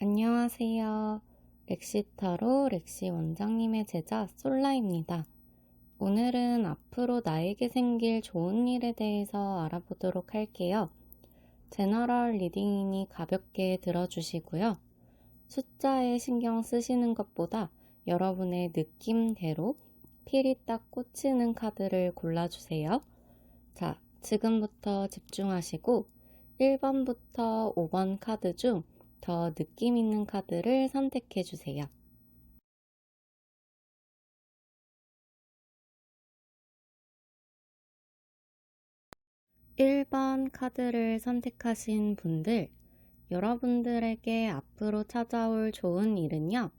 안녕하세요. 렉시타로 렉시 원장님의 제자 솔라입니다. 오늘은 앞으로 나에게 생길 좋은 일에 대해서 알아보도록 할게요. 제너럴 리딩이니 가볍게 들어주시고요. 숫자에 신경 쓰시는 것보다 여러분의 느낌대로 필이 딱 꽂히는 카드를 골라주세요. 자, 지금부터 집중하시고 1번부터 5번 카드 중 더 느낌 있는 카드를 선택해 주세요. 1번 카드를 선택하신 분들, 여러분들에게 앞으로 찾아올 좋은 일은요,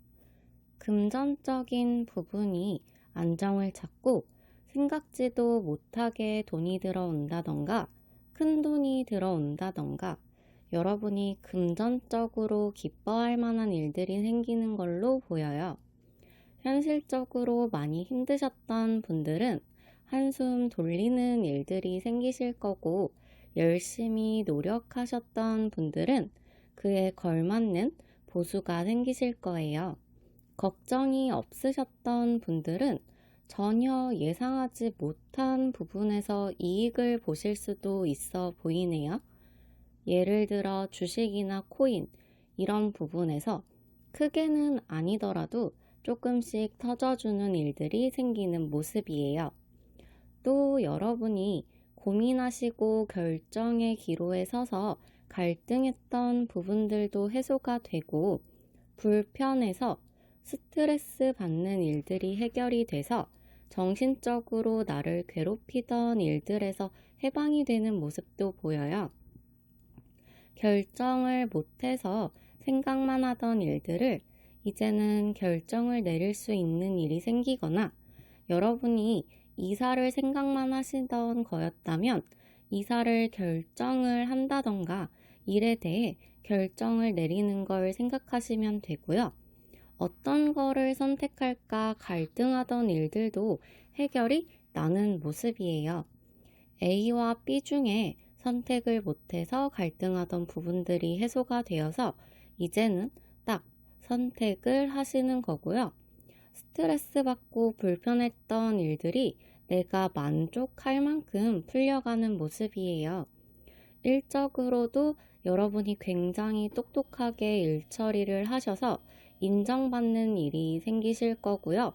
금전적인 부분이 안정을 찾고 생각지도 못하게 돈이 들어온다던가, 큰 돈이 들어온다던가, 여러분이 금전적으로 기뻐할 만한 일들이 생기는 걸로 보여요. 현실적으로 많이 힘드셨던 분들은 한숨 돌리는 일들이 생기실 거고, 열심히 노력하셨던 분들은 그에 걸맞는 보수가 생기실 거예요. 걱정이 없으셨던 분들은 전혀 예상하지 못한 부분에서 이익을 보실 수도 있어 보이네요. 예를 들어 주식이나 코인 이런 부분에서 크게는 아니더라도 조금씩 터져주는 일들이 생기는 모습이에요. 또 여러분이 고민하시고 결정의 기로에 서서 갈등했던 부분들도 해소가 되고 불편해서 스트레스 받는 일들이 해결이 돼서 정신적으로 나를 괴롭히던 일들에서 해방이 되는 모습도 보여요. 결정을 못해서 생각만 하던 일들을 이제는 결정을 내릴 수 있는 일이 생기거나 여러분이 이사를 생각만 하시던 거였다면 이사를 결정을 한다던가 일에 대해 결정을 내리는 걸 생각하시면 되고요. 어떤 거를 선택할까 갈등하던 일들도 해결이 나는 모습이에요. A와 B 중에 선택을 못해서 갈등하던 부분들이 해소가 되어서 이제는 딱 선택을 하시는 거고요. 스트레스 받고 불편했던 일들이 내가 만족할 만큼 풀려가는 모습이에요. 일적으로도 여러분이 굉장히 똑똑하게 일 처리를 하셔서 인정받는 일이 생기실 거고요.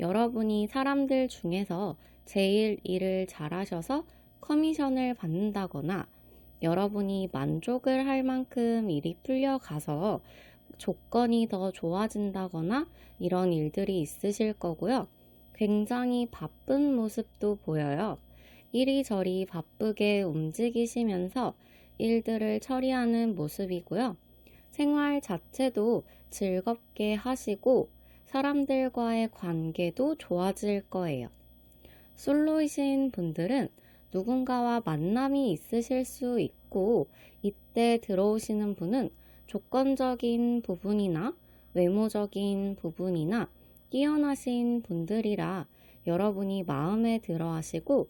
여러분이 사람들 중에서 제일 일을 잘하셔서 커미션을 받는다거나 여러분이 만족을 할 만큼 일이 풀려가서 조건이 더 좋아진다거나 이런 일들이 있으실 거고요. 굉장히 바쁜 모습도 보여요. 이리저리 바쁘게 움직이시면서 일들을 처리하는 모습이고요. 생활 자체도 즐겁게 하시고 사람들과의 관계도 좋아질 거예요. 솔로이신 분들은 누군가와 만남이 있으실 수 있고 이때 들어오시는 분은 조건적인 부분이나 외모적인 부분이나 뛰어나신 분들이라 여러분이 마음에 들어 하시고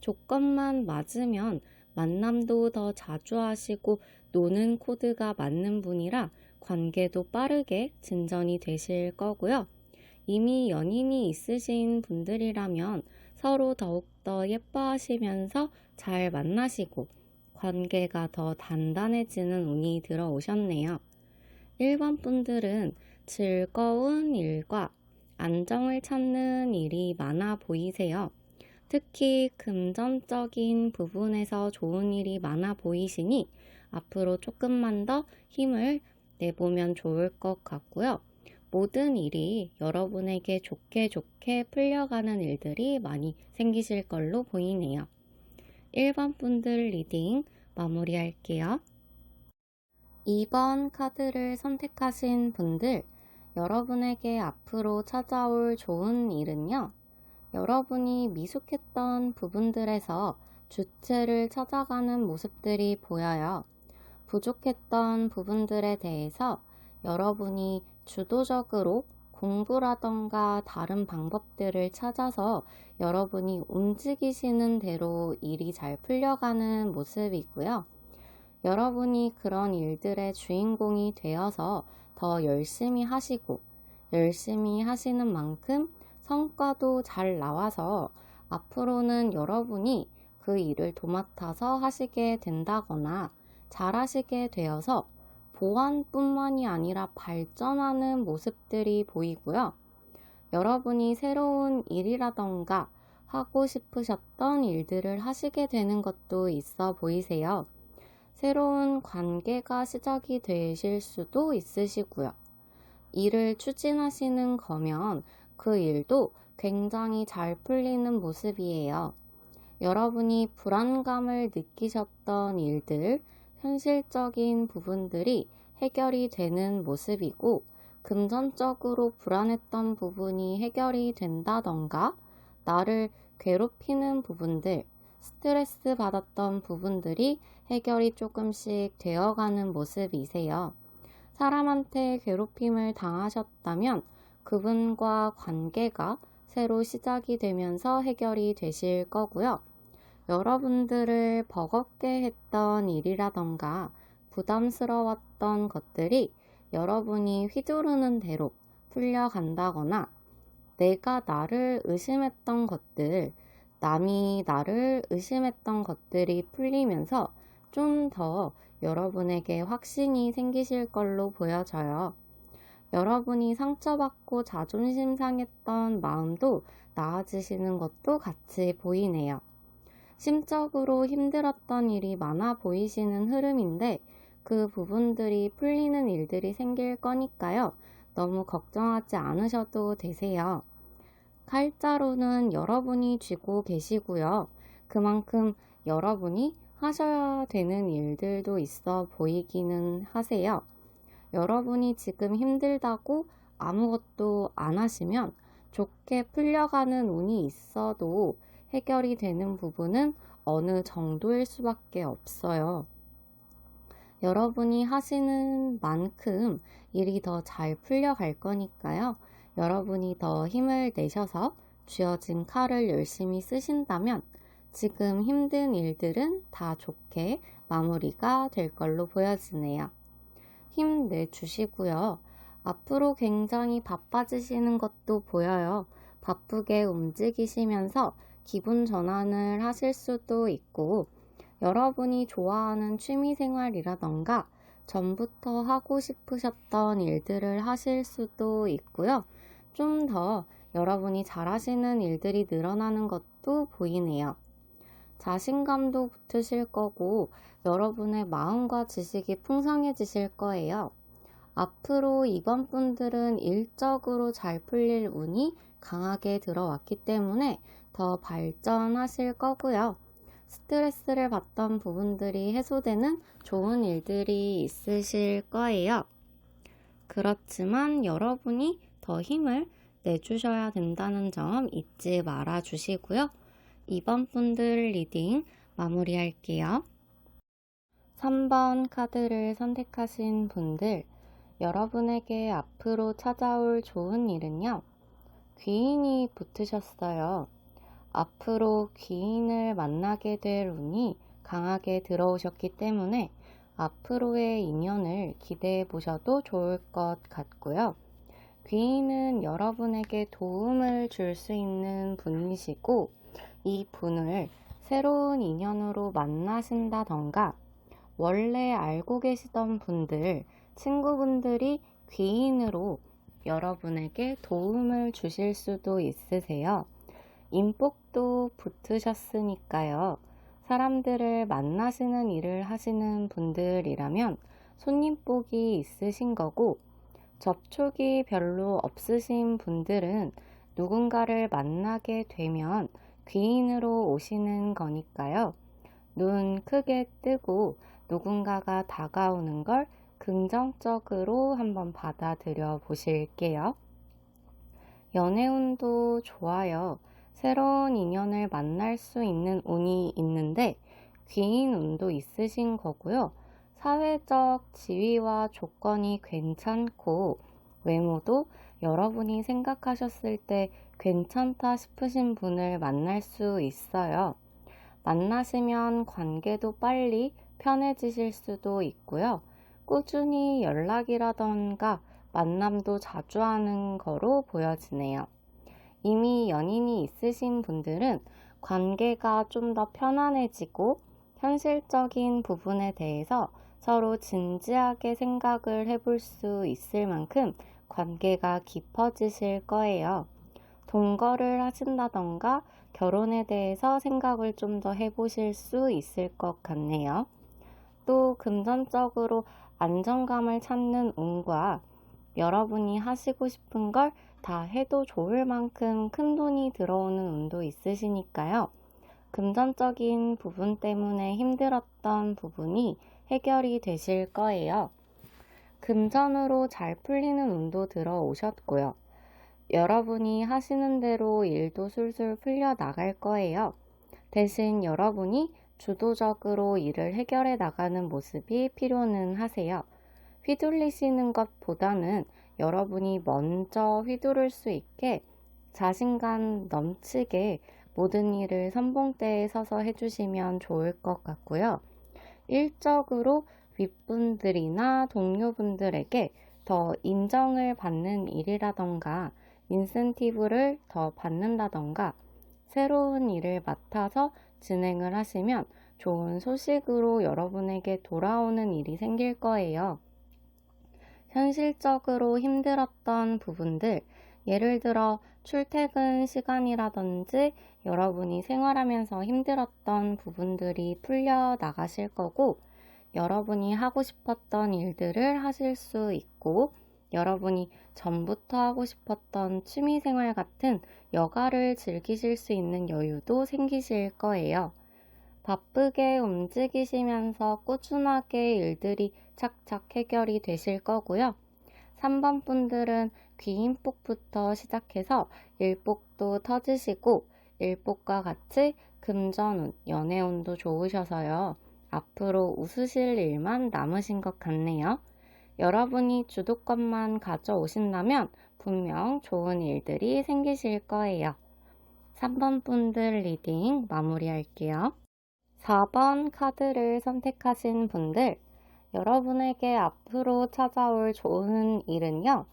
조건만 맞으면 만남도 더 자주 하시고 노는 코드가 맞는 분이라 관계도 빠르게 진전이 되실 거고요. 이미 연인이 있으신 분들이라면 서로 더욱더 예뻐하시면서 잘 만나시고 관계가 더 단단해지는 운이 들어오셨네요. 1번 분들은 즐거운 일과 안정을 찾는 일이 많아 보이세요. 특히 금전적인 부분에서 좋은 일이 많아 보이시니 앞으로 조금만 더 힘을 내보면 좋을 것 같고요. 모든 일이 여러분에게 좋게 좋게 풀려가는 일들이 많이 생기실 걸로 보이네요. 1번 분들 리딩 마무리할게요. 2번 카드를 선택하신 분들, 여러분에게 앞으로 찾아올 좋은 일은요. 여러분이 미숙했던 부분들에서 주체를 찾아가는 모습들이 보여요. 부족했던 부분들에 대해서 여러분이 주도적으로 공부라던가 다른 방법들을 찾아서 여러분이 움직이시는 대로 일이 잘 풀려가는 모습이고요. 여러분이 그런 일들의 주인공이 되어서 더 열심히 하시고 열심히 하시는 만큼 성과도 잘 나와서 앞으로는 여러분이 그 일을 도맡아서 하시게 된다거나 잘 하시게 되어서 보완뿐만이 아니라 발전하는 모습들이 보이고요. 여러분이 새로운 일이라던가 하고 싶으셨던 일들을 하시게 되는 것도 있어 보이세요. 새로운 관계가 시작이 되실 수도 있으시고요. 일을 추진하시는 거면 그 일도 굉장히 잘 풀리는 모습이에요. 여러분이 불안감을 느끼셨던 일들, 현실적인 부분들이 해결이 되는 모습이고, 금전적으로 불안했던 부분이 해결이 된다던가, 나를 괴롭히는 부분들, 스트레스 받았던 부분들이 해결이 조금씩 되어가는 모습이세요. 사람한테 괴롭힘을 당하셨다면 그분과 관계가 새로 시작이 되면서 해결이 되실 거고요. 여러분들을 버겁게 했던 일이라던가 부담스러웠던 것들이 여러분이 휘두르는 대로 풀려간다거나 내가 나를 의심했던 것들, 남이 나를 의심했던 것들이 풀리면서 좀 더 여러분에게 확신이 생기실 걸로 보여져요. 여러분이 상처받고 자존심 상했던 마음도 나아지시는 것도 같이 보이네요. 심적으로 힘들었던 일이 많아 보이시는 흐름인데 그 부분들이 풀리는 일들이 생길 거니까요. 너무 걱정하지 않으셔도 되세요. 칼자루는 여러분이 쥐고 계시고요. 그만큼 여러분이 하셔야 되는 일들도 있어 보이기는 하세요. 여러분이 지금 힘들다고 아무것도 안 하시면 좋게 풀려가는 운이 있어도 해결이 되는 부분은 어느 정도일 수밖에 없어요. 여러분이 하시는 만큼 일이 더 잘 풀려갈 거니까요. 여러분이 더 힘을 내셔서 쥐어진 칼을 열심히 쓰신다면 지금 힘든 일들은 다 좋게 마무리가 될 걸로 보여지네요. 힘 내주시고요. 앞으로 굉장히 바빠지시는 것도 보여요. 바쁘게 움직이시면서 기분 전환을 하실 수도 있고, 여러분이 좋아하는 취미 생활이라던가 전부터 하고 싶으셨던 일들을 하실 수도 있고요. 좀 더 여러분이 잘하시는 일들이 늘어나는 것도 보이네요. 자신감도 붙으실 거고 여러분의 마음과 지식이 풍성해지실 거예요. 앞으로 이번 분들은 일적으로 잘 풀릴 운이 강하게 들어왔기 때문에 더 발전하실 거고요. 스트레스를 받던 부분들이 해소되는 좋은 일들이 있으실 거예요. 그렇지만 여러분이 더 힘을 내주셔야 된다는 점 잊지 말아 주시고요. 이번 분들 리딩 마무리할게요. 3번 카드를 선택하신 분들, 여러분에게 앞으로 찾아올 좋은 일은요, 귀인이 붙으셨어요. 앞으로 귀인을 만나게 될 운이 강하게 들어오셨기 때문에 앞으로의 인연을 기대해 보셔도 좋을 것 같고요. 귀인은 여러분에게 도움을 줄 수 있는 분이시고, 이 분을 새로운 인연으로 만나신다던가, 원래 알고 계시던 분들, 친구분들이 귀인으로 여러분에게 도움을 주실 수도 있으세요. 인복도 붙으셨으니까요. 사람들을 만나시는 일을 하시는 분들이라면 손님복이 있으신 거고, 접촉이 별로 없으신 분들은 누군가를 만나게 되면 귀인으로 오시는 거니까요. 눈 크게 뜨고 누군가가 다가오는 걸 긍정적으로 한번 받아들여 보실게요. 연애운도 좋아요. 새로운 인연을 만날 수 있는 운이 있는데 귀인 운도 있으신 거고요. 사회적 지위와 조건이 괜찮고 외모도 여러분이 생각하셨을 때 괜찮다 싶으신 분을 만날 수 있어요. 만나시면 관계도 빨리 편해지실 수도 있고요. 꾸준히 연락이라던가 만남도 자주 하는 거로 보여지네요. 이미 연인이 있으신 분들은 관계가 좀 더 편안해지고 현실적인 부분에 대해서 서로 진지하게 생각을 해볼 수 있을 만큼 관계가 깊어지실 거예요. 동거를 하신다던가 결혼에 대해서 생각을 좀 더 해보실 수 있을 것 같네요. 또 금전적으로 안정감을 찾는 운과 여러분이 하시고 싶은 걸 다 해도 좋을 만큼 큰 돈이 들어오는 운도 있으시니까요. 금전적인 부분 때문에 힘들었던 부분이 해결이 되실 거예요. 금전으로 잘 풀리는 운도 들어오셨고요. 여러분이 하시는 대로 일도 술술 풀려 나갈 거예요. 대신 여러분이 주도적으로 일을 해결해 나가는 모습이 필요는 하세요. 휘둘리시는 것보다는 여러분이 먼저 휘두를 수 있게 자신감 넘치게 모든 일을 선봉대에 서서 해주시면 좋을 것 같고요. 일적으로 윗분들이나 동료분들에게 더 인정을 받는 일이라던가 인센티브를 더 받는다던가 새로운 일을 맡아서 진행을 하시면 좋은 소식으로 여러분에게 돌아오는 일이 생길 거예요. 현실적으로 힘들었던 부분들, 예를 들어 출퇴근 시간이라든지 여러분이 생활하면서 힘들었던 부분들이 풀려 나가실 거고, 여러분이 하고 싶었던 일들을 하실 수 있고, 여러분이 전부터 하고 싶었던 취미 생활 같은 여가를 즐기실 수 있는 여유도 생기실 거예요. 바쁘게 움직이시면서 꾸준하게 일들이 착착 해결이 되실 거고요. 3번 분들은 귀인복부터 시작해서 일복도 터지시고 일복과 같이 금전운, 연애운도 좋으셔서요. 앞으로 웃으실 일만 남으신 것 같네요. 여러분이 주도권만 가져오신다면 분명 좋은 일들이 생기실 거예요. 3번 분들 리딩 마무리할게요. 4번 카드를 선택하신 분들, 여러분에게 앞으로 찾아올 좋은 일은요,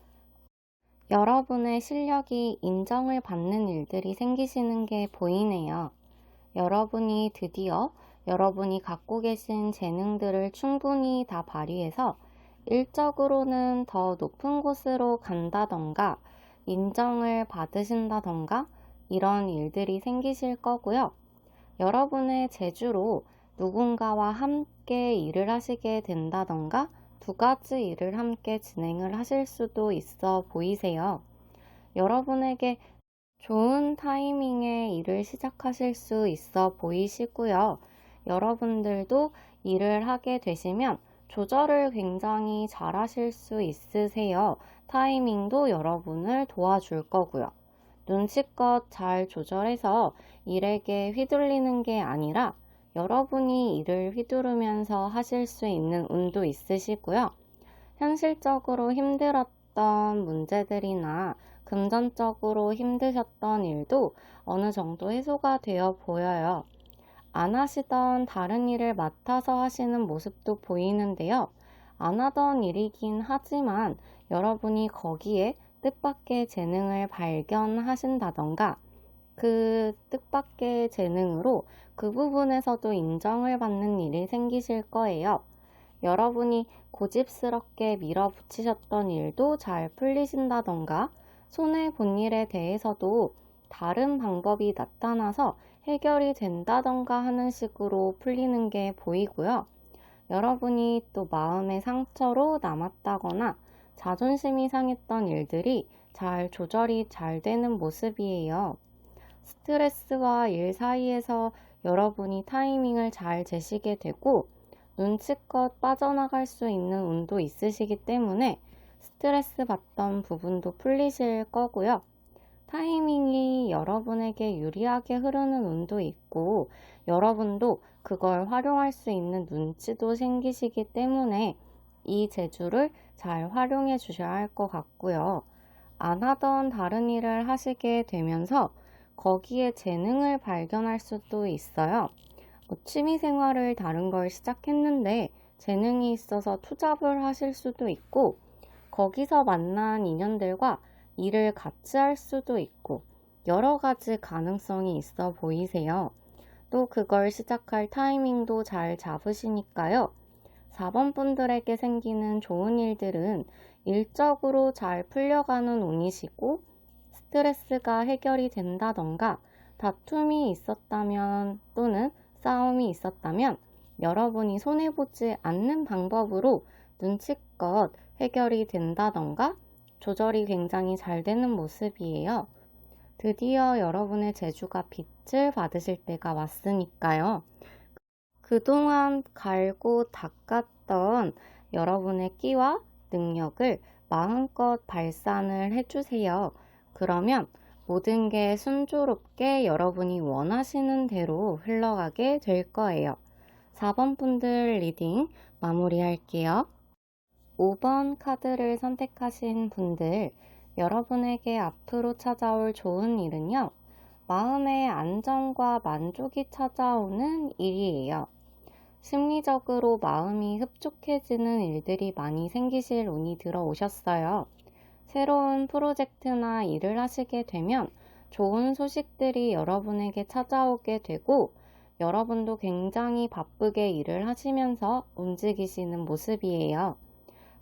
여러분의 실력이 인정을 받는 일들이 생기시는 게 보이네요. 여러분이 드디어 여러분이 갖고 계신 재능들을 충분히 다 발휘해서 일적으로는 더 높은 곳으로 간다던가 인정을 받으신다던가 이런 일들이 생기실 거고요. 여러분의 재주로 누군가와 함께 일을 하시게 된다던가 두 가지 일을 함께 진행을 하실 수도 있어 보이세요. 여러분에게 좋은 타이밍에 일을 시작하실 수 있어 보이시고요. 여러분들도 일을 하게 되시면 조절을 굉장히 잘 하실 수 있으세요. 타이밍도 여러분을 도와줄 거고요. 눈치껏 잘 조절해서 일에게 휘둘리는 게 아니라 여러분이 일을 휘두르면서 하실 수 있는 운도 있으시고요. 현실적으로 힘들었던 문제들이나 금전적으로 힘드셨던 일도 어느 정도 해소가 되어 보여요. 안 하시던 다른 일을 맡아서 하시는 모습도 보이는데요. 안 하던 일이긴 하지만 여러분이 거기에 뜻밖의 재능을 발견하신다던가 그 뜻밖의 재능으로 그 부분에서도 인정을 받는 일이 생기실 거예요. 여러분이 고집스럽게 밀어붙이셨던 일도 잘 풀리신다던가 손해 본 일에 대해서도 다른 방법이 나타나서 해결이 된다던가 하는 식으로 풀리는 게 보이고요. 여러분이 또 마음의 상처로 남았다거나 자존심이 상했던 일들이 잘 조절이 잘 되는 모습이에요. 스트레스와 일 사이에서 여러분이 타이밍을 잘 재시게 되고 눈치껏 빠져나갈 수 있는 운도 있으시기 때문에 스트레스 받던 부분도 풀리실 거고요. 타이밍이 여러분에게 유리하게 흐르는 운도 있고 여러분도 그걸 활용할 수 있는 눈치도 생기시기 때문에 이 재주를 잘 활용해 주셔야 할 것 같고요. 안 하던 다른 일을 하시게 되면서 거기에 재능을 발견할 수도 있어요. 뭐 취미 생활을 다른 걸 시작했는데 재능이 있어서 투잡을 하실 수도 있고 거기서 만난 인연들과 일을 같이 할 수도 있고 여러 가지 가능성이 있어 보이세요. 또 그걸 시작할 타이밍도 잘 잡으시니까요. 4번 분들에게 생기는 좋은 일들은 일적으로 잘 풀려가는 운이시고 스트레스가 해결이 된다던가 다툼이 있었다면 또는 싸움이 있었다면 여러분이 손해보지 않는 방법으로 눈치껏 해결이 된다던가 조절이 굉장히 잘 되는 모습이에요. 드디어 여러분의 재주가 빛을 받으실 때가 왔으니까요. 그동안 갈고 닦았던 여러분의 끼와 능력을 마음껏 발산을 해주세요. 그러면 모든 게 순조롭게 여러분이 원하시는 대로 흘러가게 될 거예요. 4번 분들 리딩 마무리할게요. 5번 카드를 선택하신 분들, 여러분에게 앞으로 찾아올 좋은 일은요, 마음의 안정과 만족이 찾아오는 일이에요. 심리적으로 마음이 흡족해지는 일들이 많이 생기실 운이 들어오셨어요. 새로운 프로젝트나 일을 하시게 되면 좋은 소식들이 여러분에게 찾아오게 되고 여러분도 굉장히 바쁘게 일을 하시면서 움직이시는 모습이에요.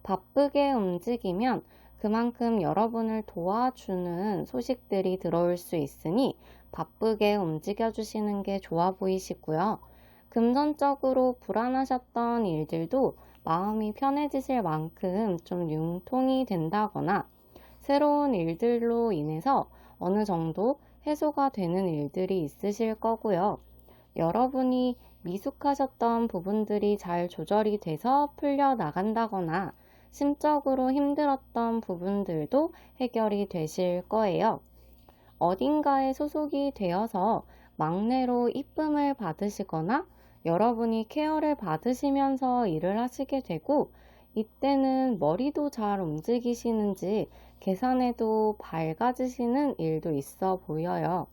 바쁘게 움직이면 그만큼 여러분을 도와주는 소식들이 들어올 수 있으니 바쁘게 움직여 주시는 게 좋아 보이시고요. 금전적으로 불안하셨던 일들도 마음이 편해지실 만큼 좀 융통이 된다거나 새로운 일들로 인해서 어느 정도 해소가 되는 일들이 있으실 거고요. 여러분이 미숙하셨던 부분들이 잘 조절이 돼서 풀려 나간다거나 심적으로 힘들었던 부분들도 해결이 되실 거예요. 어딘가에 소속이 되어서 막내로 이쁨을 받으시거나 여러분이 케어를 받으시면서 일을 하시게 되고 이때는 머리도 잘 움직이시는지 계산에도 밝아지시는 일도 있어 보여요.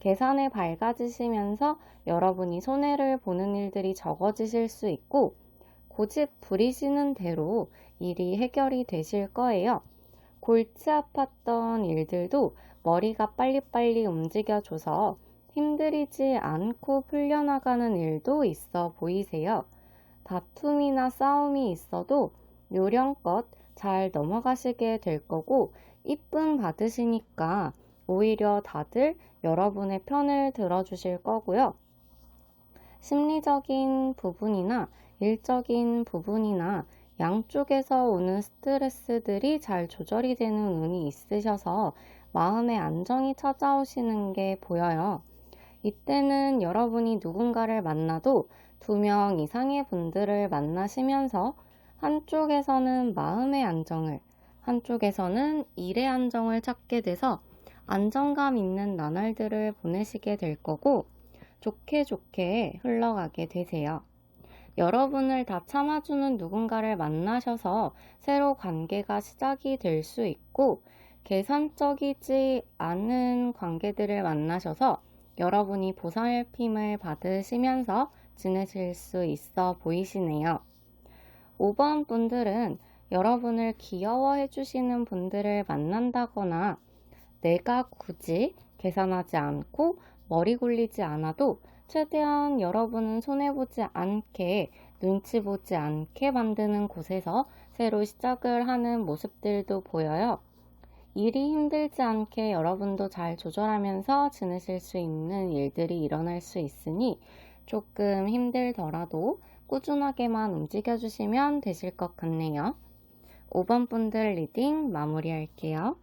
계산에 밝아지시면서 여러분이 손해를 보는 일들이 적어지실 수 있고 고집 부리시는 대로 일이 해결이 되실 거예요. 골치 아팠던 일들도 머리가 빨리빨리 움직여줘서 힘들이지 않고 풀려나가는 일도 있어 보이세요. 다툼이나 싸움이 있어도 요령껏 잘 넘어가시게 될 거고 이쁨 받으시니까 오히려 다들 여러분의 편을 들어주실 거고요. 심리적인 부분이나 일적인 부분이나 양쪽에서 오는 스트레스들이 잘 조절이 되는 운이 있으셔서 마음의 안정이 찾아오시는 게 보여요. 이때는 여러분이 누군가를 만나도 두 명 이상의 분들을 만나시면서 한쪽에서는 마음의 안정을, 한쪽에서는 일의 안정을 찾게 돼서 안정감 있는 나날들을 보내시게 될 거고 좋게 좋게 흘러가게 되세요. 여러분을 다 참아주는 누군가를 만나셔서 새로 관계가 시작이 될 수 있고 계산적이지 않은 관계들을 만나셔서 여러분이 보살핌을 받으시면서 지내실 수 있어 보이시네요. 5번 분들은 여러분을 귀여워해 주시는 분들을 만난다거나 내가 굳이 계산하지 않고 머리 굴리지 않아도 최대한 여러분은 손해보지 않게 눈치 보지 않게 만드는 곳에서 새로 시작을 하는 모습들도 보여요. 일이 힘들지 않게 여러분도 잘 조절하면서 지내실 수 있는 일들이 일어날 수 있으니 조금 힘들더라도 꾸준하게만 움직여주시면 되실 것 같네요. 5번 분들 리딩 마무리할게요.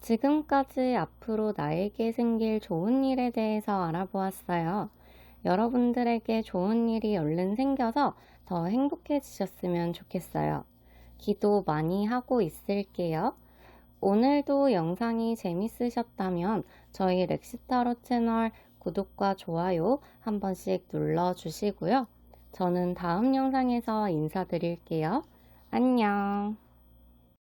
지금까지 앞으로 나에게 생길 좋은 일에 대해서 알아보았어요. 여러분들에게 좋은 일이 얼른 생겨서 더 행복해지셨으면 좋겠어요. 기도 많이 하고 있을게요. 오늘도 영상이 재밌으셨다면 저희 렉시타로 채널 구독과 좋아요 한 번씩 눌러주시고요. 저는 다음 영상에서 인사드릴게요. 안녕.